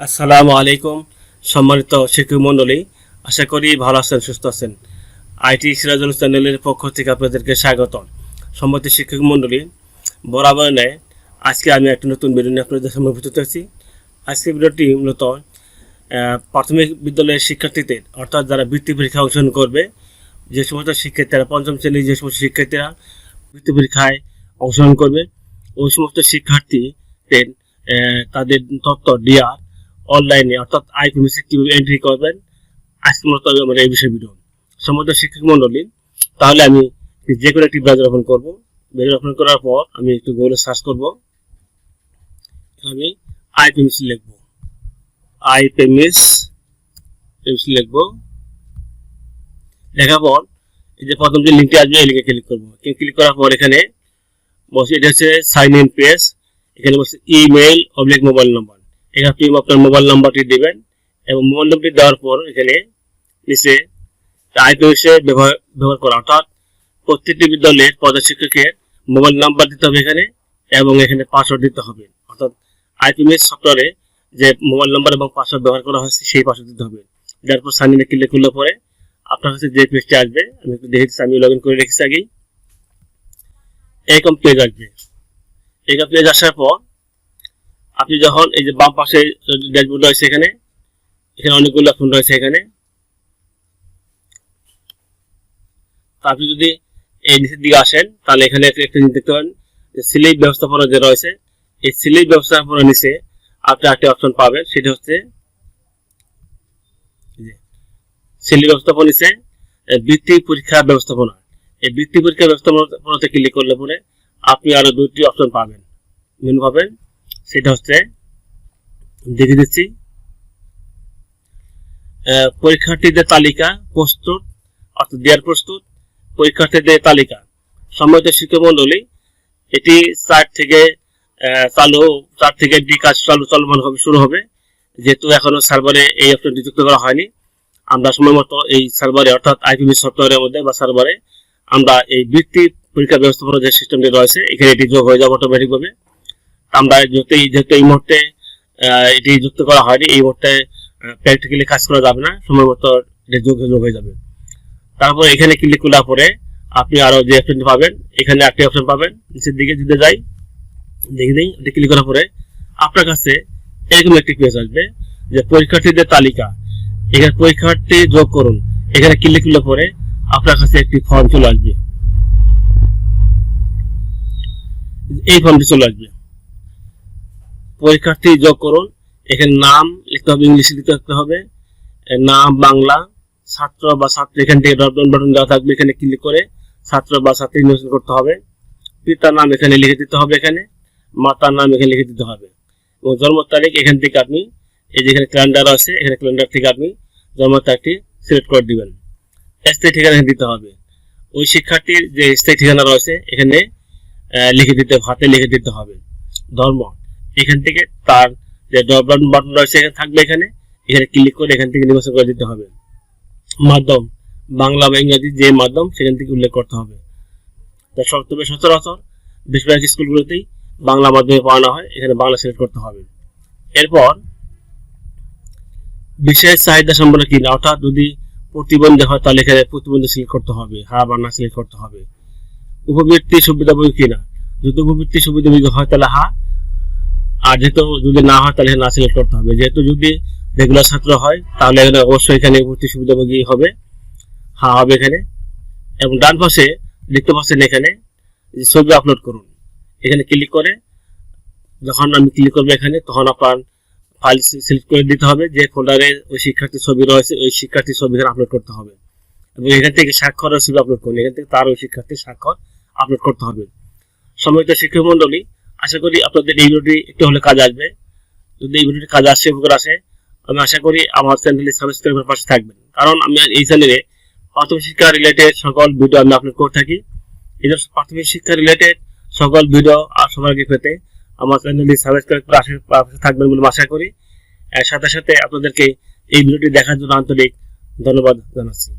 আসসালামু আলাইকুম, সম্মানিত শিক্ষক মণ্ডলী, আশা করি ভালো আছেন, সুস্থ আছেন। আইটি সিরাজুল চ্যানেলের পক্ষ থেকে আপনাদেরকে স্বাগত সম্মতি শিক্ষক মণ্ডলী, বরাবর নেয়, আজকে আমি একটা নতুন ভিডিও নিয়ে আপনাদের সামনে উপস্থিত হয়েছি আজকের মূলত প্রাথমিক বিদ্যালয়ের শিক্ষার্থীদের, অর্থাৎ যারা বৃত্তি পরীক্ষা অংশগ্রহণ করবে, যে সমস্ত শিক্ষার্থীরা, পঞ্চম শ্রেণির যে সমস্ত শিক্ষার্থীরা বৃত্তি পরীক্ষায় অংশগ্রহণ করবে, ওই সমস্ত শিক্ষার্থীদের তাদের তথ্য ডিআর অনলাইনে অর্থাৎ আইপিএমএসে কীভাবে এন্ট্রি করবেন আজকে মূলত আমার এই বিষয় ভিডিও সমস্ত শিক্ষক মণ্ডলী, তাহলে আমি যে কোনো একটি ব্রাউজার ওপেন করব। ব্রাউজার ওপেন করার পর আমি একটু গুগলে সার্চ করব। আমি আই আইপিএমএস লিখব। আইপিএমএস এমসি লিখব। লেখার পর এই যে প্রথম যে লিঙ্কটি আসবে, এই লিঙ্কে ক্লিক করব। ক্লিক করার পর এখানে বসে, এটা হচ্ছে সাইন ইন পেজ এখানে বসে ইমেল অবলিক মোবাইল নাম্বার এখানে আপনি আপনার মোবাইল নাম্বারটি দেবেন? এবং মোবাইল নাম্বারটি দেওয়ার পর এখানে নিচে আইপিএসে ব্যবহার ব্যবহার করা। অর্থাৎ প্রত্যেকটি বিদ্যালয়ের প্রধান শিক্ষকের মোবাইল নাম্বার দিতে হবে এখানে এবং এখানে পাসওয়ার্ড দিতে হবে। অর্থাৎ আইপিএস সফটওয়্যারে যে মোবাইল নাম্বার এবং পাসওয়ার্ড ব্যবহার করা হয়েছে, সেই পাসওয়ার্ড দিতে হবে। যার পর সাইন ইনে ক্লিক করলে পরে আপনার কাছে যে পেজটি আসবে, আমি একটু দেখে আমি লগ ইন করে রেখেছি আগেই। এরকম পেজ আসবে। এরকম পেজ আসার পর আপনি যখন এই যে বাম পাশে ড্যাশবোর্ড রয়েছে এখানে এখানে অনেকগুলো অপশন রয়েছে এখানে। আপনি যদি এই নিচের দিকে আসেন, তাহলে এখানে একটা দেখতে পাবেন যে সিলেট ব্যবস্থাপনা যে রয়েছে, এই সিলেট ব্যবস্থাপনা নিচে আপনি একটা অপশন পাবেন, সেটা হচ্ছে সিলেট ব্যবস্থাপনা নিচে বৃত্তি পরীক্ষা ব্যবস্থাপনা। এই বৃত্তি পরীক্ষা ব্যবস্থাপনাতে ক্লিক করলে পরে আপনি আরও দুটি অপশন পাবেন। মেনু পাবেন। সেটা হচ্ছে দেখে দিচ্ছি। পরীক্ষার্থীদের তালিকা প্রস্তুত, অর্থাৎ দেওয়ার প্রস্তুত, পরীক্ষার্থীদের তালিকা। সম্মিলিত শিক্ষক মন্ডলী এটি চার থেকে চালু, চার থেকে একটি কাজ চালু, চলমান হবে, শুরু হবে। যেহেতু এখনও সার্ভারে এই অপশনটি যুক্ত করা হয়নি, আমরা সময় মতো এই সার্ভারে, অর্থাৎ আইপিবি সফটওয়্যারের মধ্যে বা সার্ভারে আমরা এই বৃত্তি পরীক্ষা ব্যবস্থাপনা যে সিস্টেমটি রয়েছে, এখানে এটি যোগ হয়ে যাবে অটোমেটিকভাবে আমরা যেহেতু যেহেতু এই মুহূর্তে এটি যুক্ত করা হয়নি, এই মুহূর্তে প্র্যাকটিক্যালি কাজ করা যাবে না সময় মতো এটি যোগ যোগ হয়ে যাবে। তারপর এখানে ক্লিক করার পরে আপনি আরও যে অপশনটি পাবেন, এখানে একটি অপশন পাবেন, নিচের দিকে যদি যাই, দেখে দিই এটি ক্লিক করার পরে আপনার কাছে এরকম একটি পেজ আসবে যে পরীক্ষার্থীদের তালিকা। এখানে পরীক্ষার্থী যোগ করুন। এখানে ক্লিক করলে পরে আপনার কাছে একটি ফর্ম চলে আসবে। এই ফর্মটি চলে আসবে। পরীক্ষার্থী যোগ করুন। এখানে নাম লিখতে হবে, ইংলিশে রাখতে হবে। নাম বাংলা। ছাত্র বা ছাত্রী, এখান থেকে ড্রপ ডাউন বাটন দেওয়া থাকবে, এখানে ক্লিক করে ছাত্র বা ছাত্রী নির্বাচন করতে হবে। পিতার নাম এখানে লিখে দিতে হবে এখানে। মাতার নাম এখানে লিখে দিতে হবে। এবং জন্ম তারিখ এখান থেকে আপনি, এই যে এখানে ক্যালেন্ডার আছে, এখানে ক্যালেন্ডার থেকে আপনি জন্ম তারিখটি সিলেক্ট করে দিবেন। স্থায়ী ঠিকানা দিতে হবে। ওই শিক্ষার্থীর যে স্থায়ী ঠিকানা রয়েছে, এখানে লিখে দিতে, হাতে লিখে দিতে হবে। ধর্ম। এখান থেকে তার যে ড্রপ ডাউন বাটন রয়েছে, এখানে থাকবে এখানে। এখানে ক্লিক করে এখান থেকে নির্বাচন করে দিতে হবে। মাধ্যম, বাংলা বা ইংরাজি যে মাধ্যম, সেখান থেকে উল্লেখ করতে হবে। সব- তবে সচরাচর, বেশিরভাগ স্কুলগুলোতেই বাংলা মাধ্যমে পড়ানো হয়, এখানে বাংলা সিলেক্ট করতে হবে। এরপর, বিশেষ চাহিদা সম্পন্ন কিনা অর্থাৎ যদি প্রতিবন্ধী হয়, তাহলে এখানে প্রতিবন্ধী সিলেক্ট করতে হবে হ্যাঁ বা না সিলেক্ট করতে হবে। উপবৃত্তি সুবিধাভোগী কিনা যদি উপবৃত্তি সুবিধাভোগী হয়, তাহলে হ্যাঁ আর যেহেতু যদি না হয়, তাহলে না সিলেক্ট করতে হবে। যেহেতু যদি রেগুলার ছাত্র হয়, তাহলে এখানে অবশ্যই এখানে ভর্তি সুবিধাভোগী হবে। হা, হবে এখানে। এবং ডান পাশে, দেখতে পাচ্ছেন এখানে, যে ছবি আপলোড করুন। এখানে ক্লিক করে, যখন আমি ক্লিক করব এখানে, তখন আপনার ফাইল সিলেক্ট করে দিতে হবে। যে ফোল্ডারে ওই শিক্ষার্থীর ছবি রয়েছে, ওই শিক্ষার্থীর ছবি এখানে আপলোড করতে হবে। এবং এখান থেকে স্বাক্ষরের ছবি আপলোড করুন। এখান থেকে তার ওই শিক্ষার্থীর স্বাক্ষর আপলোড করতে হবে। সম্মানিত শিক্ষক মন্ডলী আশা করি আপনাদের এই ভিডিওটি একটু হলে কাজ আসবে। যদি এই ভিডিওটি কাজ আসে, উপকার আসে, আমি আশা করি আমার চ্যানেলে সাবস্ক্রাইবের পাশে থাকবেন। কারণ আমি এই চ্যানেলে প্রাথমিক শিক্ষা রিলেটেড সকল ভিডিও আমি আপলোড করে থাকি। এই জন্য প্রাথমিক শিক্ষা রিলেটেড সকল ভিডিও আর সবার আগে পেতে আমার চ্যানেলটি সাবস্ক্রাইব করে পাশে পাশে থাকবেন বলে আশা করি। সাথে সাথে আপনাদেরকে এই ভিডিওটি দেখার জন্য আন্তরিক ধন্যবাদ জানাচ্ছি।